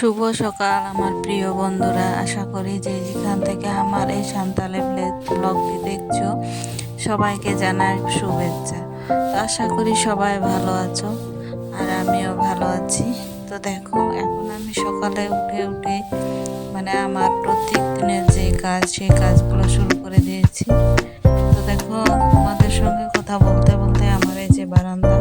শুভ সকাল, আমার প্রিয় বন্ধুরা। আশা করি যে যেখান থেকে আমার এই সান্তালে ব্লগটি দেখছ, সবাইকে জানাই শুভেচ্ছা। তো আশা করি সবাই ভালো আছো, আর আমিও ভালো আছি। তো দেখো, এখন আমি সকালে উঠে উঠে মানে আমার প্রত্যেক দিনের যে কাজ, সেই কাজগুলো শুরু করে দিয়েছি। তো দেখো, তোমাদের সঙ্গে কথা বলতে বলতে আমার এই যে বারান্দা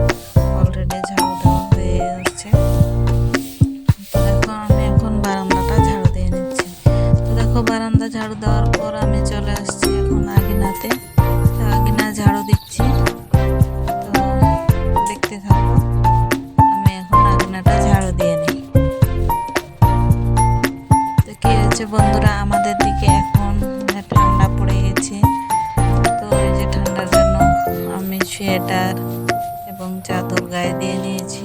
সোয়েটার এবং চাদর গায়ে দিয়ে নিয়েছি।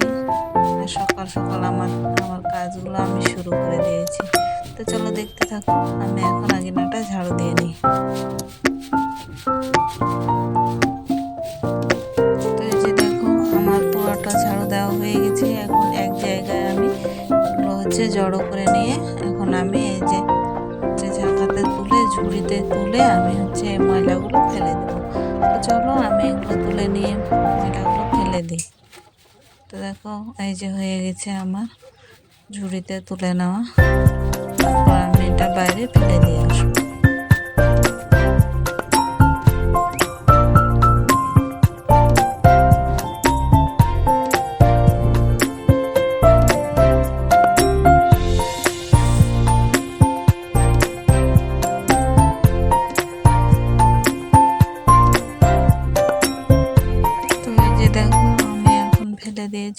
সকাল সকাল আমার আমার কাজগুলো আমি শুরু করে দিয়েছি। তো চলো দেখতে থাকো, আমি এখন আগিনাটা ঝাড়ু দিয়ে নিই। যে আমার পুরোটা ঝাড়ু দেওয়া হয়ে গেছে। এখন এক জায়গায় আমি হচ্ছে জড়ো করে নিয়ে তুলে তুলে আমি হচ্ছে ময়লাগুলো ফেলে দেবো তো চলো আমি এগুলো তুলে নিয়ে ময়লাগুলো ফেলে দিই তো দেখো এই যে হয়ে গেছে আমার ঝুড়িতে তুলে নেওয়া তারপর আমি এটা বাইরে ফেলে দিয়ে আসব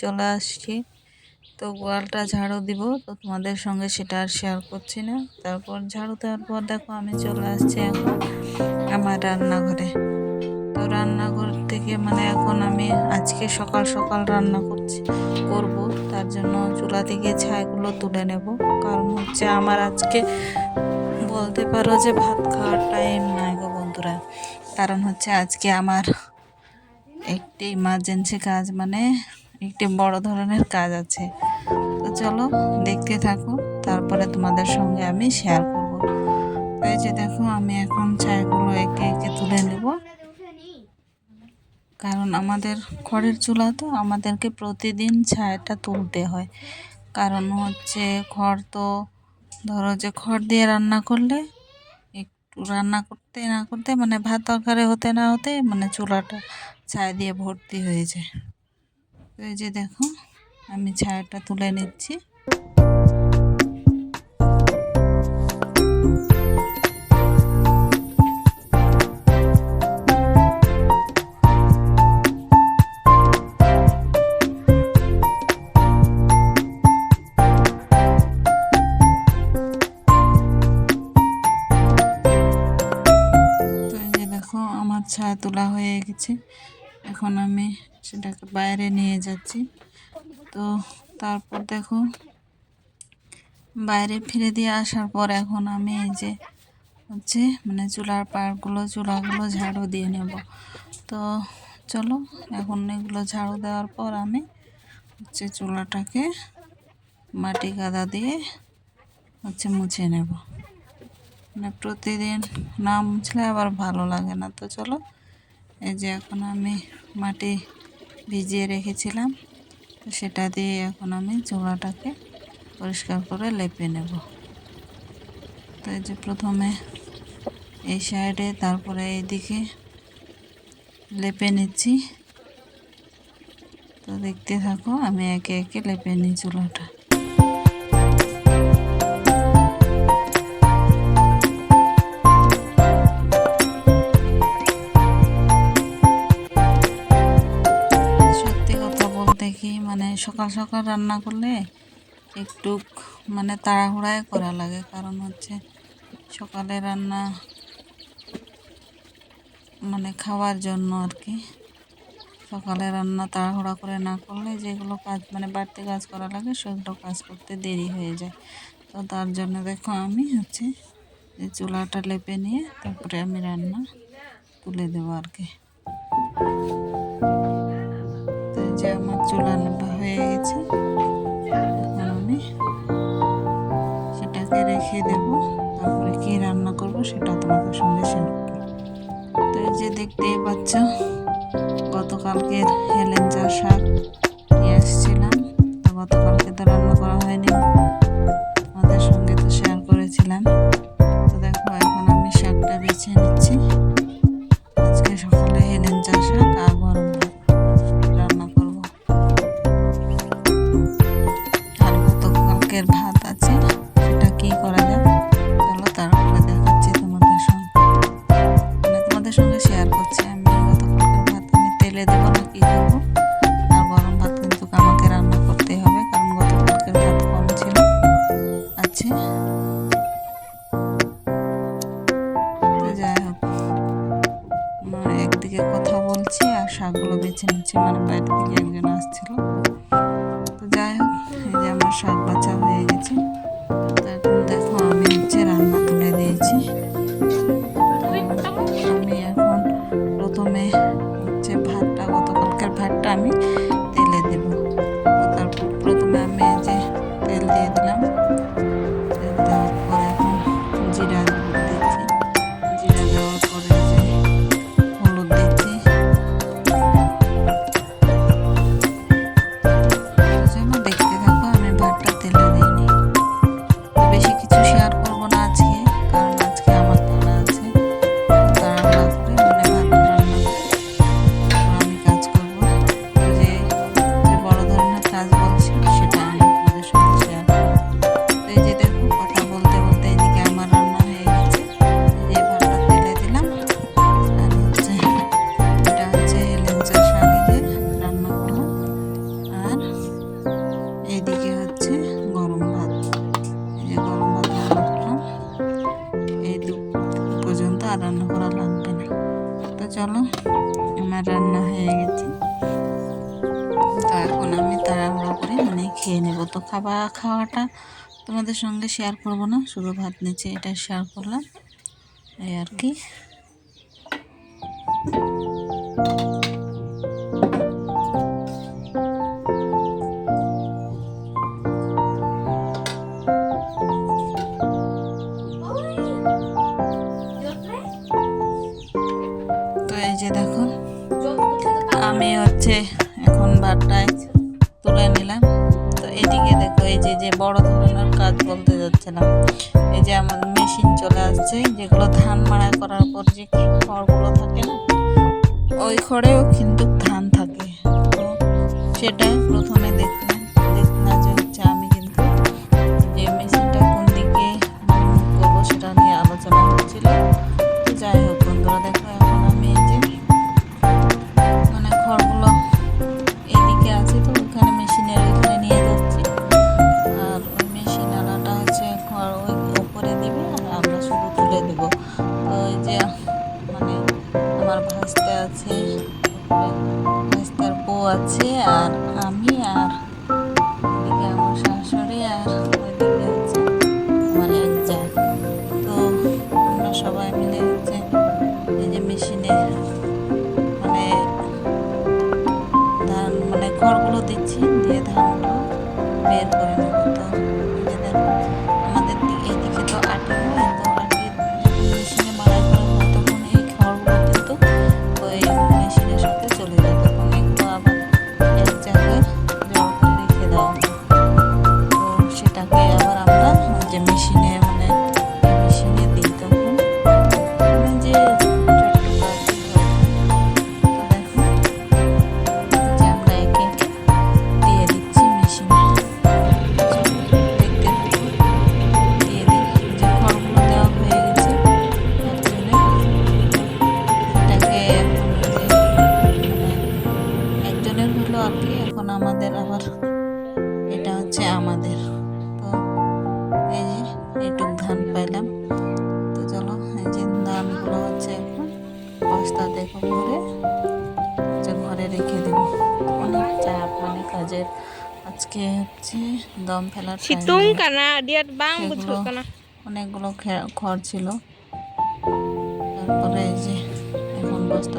চলে আসছি। তো গোয়ালটা ঝাড়ু দিব, তো তোমাদের সঙ্গে সেটা আর শেয়ার করছি না। তারপর ঝাড়ু দেওয়ার পর দেখো আমি চলে আসছি এখন আমার রান্নাঘরে। তো রান্নাঘর থেকে মানে এখন আমি আজকে সকাল সকাল রান্না করছি, করব। তার জন্য চুলা থেকে ছাইগুলো তুলে নেব। কারণ হচ্ছে আমার আজকে বলতে পারো যে ভাত খাওয়ার টাইম নাই গো বন্ধুরা। কারণ হচ্ছে আজকে আমার একটি ইমার্জেন্সি কাজ মানে একটি বড় ধরনের কাজ আছে। তো চলো দেখতে থাকো, তারপরে তোমাদের সঙ্গে আমি শেয়ার করব। এই যে দেখো, আমি এখন চায়গুলো একে একে তুলে নেব। কারণ আমাদের খড়ের চুলা তো, আমাদেরকে প্রতিদিন ছায়াটা তুলতে হয়। কারণ হচ্ছে খড় তো, ধরো যে খড় দিয়ে রান্না করলে, একটু রান্না করতে না করতে মানে ভাত তরকারি হতে না হতে মানে চুলাটা ছায়া দিয়ে ভর্তি হয়ে যায়। তো এই যে দেখো আমি ছায়াটা তুলে নিচ্ছি। ছায়া তোলা হয়ে গেছে। এখন আমি সেটাকে বাইরে নিয়ে যাচ্ছি। তো তারপর দেখো, বাইরে ফিরে দিয়ে আসার পর এখন আমি এই যে হচ্ছে মানে চুলার পাড়গুলো, চুলাগুলো ঝাড়ু দিয়ে নেব। তো চলো, এখন এগুলো ঝাড়ু দেওয়ার পর আমি হচ্ছে চুলাটাকে মাটি কাদা দিয়ে হচ্ছে মুছে নেব। মানে প্রতিদিন না মুছলে আবার ভালো লাগে না। তো চলো, এই যে এখন আমি মাটি ভিজিয়ে রেখেছিলাম। তো সেটা দিয়ে এখন আমি চুলাটাকে পরিষ্কার করে লেপে নেব। তো এই যে প্রথমে এই সাইডে তারপরে এই দিকে লেপে নিচ্ছি। তো দেখতে থাকো, আমি একে একে লেপে নিই চুলাটা। মানে সকাল সকাল রান্না করলে একটু মানে তাড়াহুড়ায় করা লাগে। কারণ হচ্ছে সকালে রান্না মানে খাওয়ার জন্য আর কি সকালে রান্না তাড়াহুড়া করে না করলে যেগুলো কাজ মানে বাড়তি কাজ করা লাগে সেগুলো কাজ করতে দেরি হয়ে যায়। তো তার জন্য দেখো আমি হচ্ছে এই চুলাটা লেপে নিয়ে তারপরে আমি রান্না তুলে দেবো আর কি যে চুলা লেপা হয়ে গেছে। আমি কালকে রেখে দেব। তারপরে কি রান্না করব সেটা তোমাদের সঙ্গে শেয়ার তো এই যে দেখতেই পাচ্ছ গতকালকের হেলেঞ্চা শাক নিয়ে এসেছিলাম। তো গতকালকে তো রান্না করা হয়নি। আমাদের সঙ্গে তো শেয়ার করেছিলাম। তো দেখো, এখন আমি শাকটা বেছে নিচ্ছি। শাকগুলো বেছে নিচ্ছি মানে বাইরে থেকে একজন আসছিল। তো যাই হোক, এই যে আমার শাক বাঁচা হয়ে গেছে। চলো, আমার রান্না হয়ে গেছে। তো এখন আমি তাড়াহুড়ো করে মানে খেয়ে নেব। তো খাবার খাওয়াটা তোমাদের সঙ্গে শেয়ার করব না, শুধু ভাত নিচে এটা শেয়ার করলাম। এই আর কি। যে দেখো আমি হচ্ছে এখন ভাতটায় তুলে নিলাম। তো এদিকে দেখো, এই যে যে বড় ধরনের কাজ বলতে যাচ্ছে না। এই যে আমার মেশিন চলে আসছে, যেগুলো ধান মাড়াই করার পর যে খড়গুলো থাকে না, ওই খড়েও কিন্তু ধান থাকে। তো সেটা প্রথমে আমাদের আবার। এটা হচ্ছে আমাদের। তো এই যে এইটুক ধান পাইলাম। তো চলো এই যে ধানগুলো হচ্ছে এখন বস্তা দেখো ঘরে। হচ্ছে ঘরে রেখে দেবো। অনেক চাপ অনেক কাজের। আজকে হচ্ছে দম ফেলার. অনেকগুলো খড় ছিল। তারপরে এই যে এখন বস্তা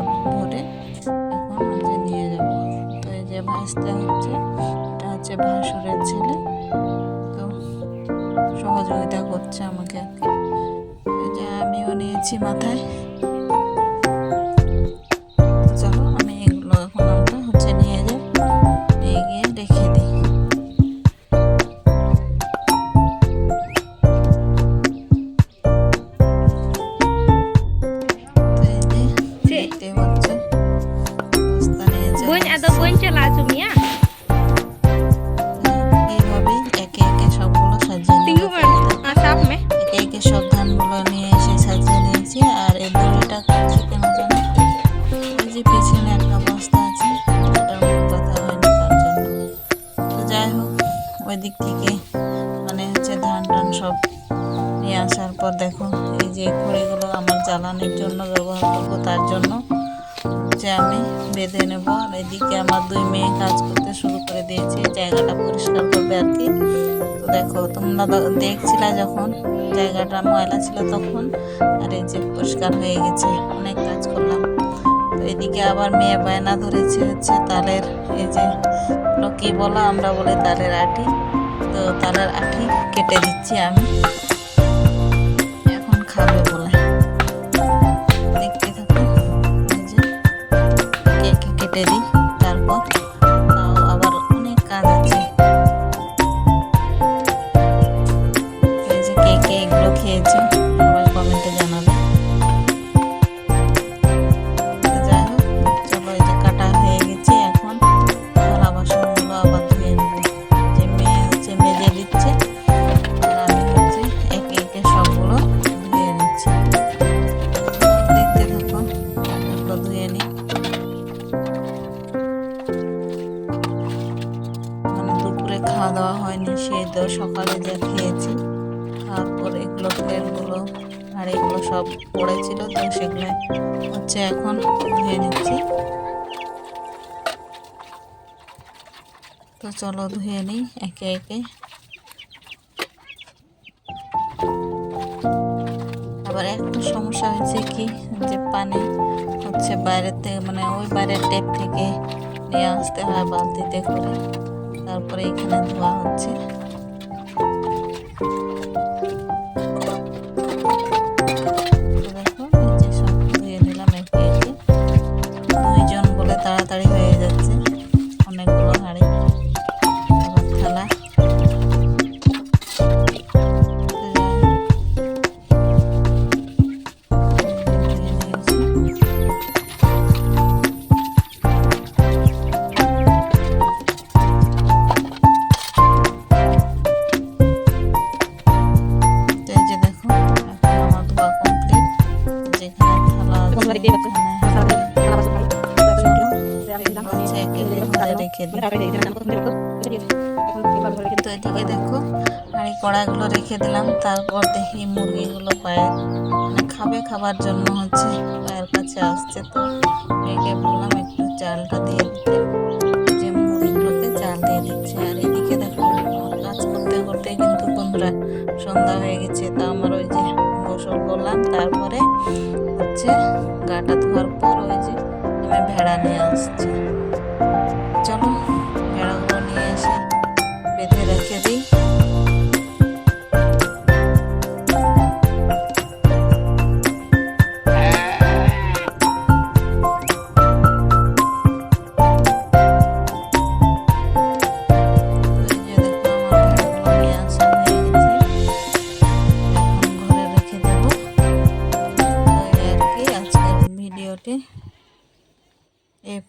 তো এই যে ভাসতে হচ্ছে। এটা হচ্ছে ভাসুরের ছেলে। তো সহযোগিতা করছে আমাকে আর কি। যে আমিও নিয়েছি মাথায়। দিক থেকে মানে হচ্ছে ধান টান সব নিয়ে আসার পর দেখো, এই যে খড়িগুলো আমার জ্বালানির জন্য ব্যবহার করব, তার জন্য যে আমি বেঁধে নেব। আর এদিকে আমার দুই মেয়ে কাজ করতে শুরু করে দিয়েছে জায়গাটা পরিষ্কার করবে আর কি। তো দেখো, তোমরা দেখছিলা যখন জায়গাটা ময়লা ছিল তখন, আর এই যে পরিষ্কার হয়ে গেছে, অনেক কাজ করলাম। তো এদিকে আবার মেয়ে বায়না ধরেছে হচ্ছে তালের, এই যে কি বলো আমরা বলি তালের আটি। তো তালার আটি কেটে দিচ্ছি আমি। এখন খাবে বলে। দেখতে থাকো এই যে, কেক কেটে দিই। সব পড়েছিল, তো সেগুলো হচ্ছে এখন ধুয়ে নিচ্ছি। তো চলো ধুয়ে নিই একে একে। আবার একটা সমস্যা হয়েছে কি, যে পানি হচ্ছে বাইরের থেকে মানে ওই বাইরের ট্যাপ থেকে নিয়ে আসতে হয় বালতিতে করে। তারপরে এখানে ধোয়া হচ্ছে। রেখে দিলাম। তারপর দেখি মুরগিগুলো পায়ে মানে খাবে খাবার জন্য হচ্ছে পায়ের কাছে আসছে তো। মেয়েকে বললাম একটু চালটা দিয়ে দিতে। যে মুরগিগুলোকে চাল দিয়ে দিচ্ছে। আর এদিকে দেখো, কাজ করতে করতে কিন্তু বন্ধুরা সন্ধ্যা হয়ে গেছে। তা আমার ওই যে গোসল করলাম। তারপরে হচ্ছে গাটা ধোয়ার পর ওই যে আমি ভেড়া নিয়ে আসছি। চলো ভেড়াগুলো নিয়ে এসে বেঁধে রেখে দিই।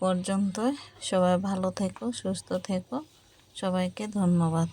এই পর্যন্তই। সবাই ভালো থেকো সুস্থ থেকো। সবাইকে ধন্যবাদ।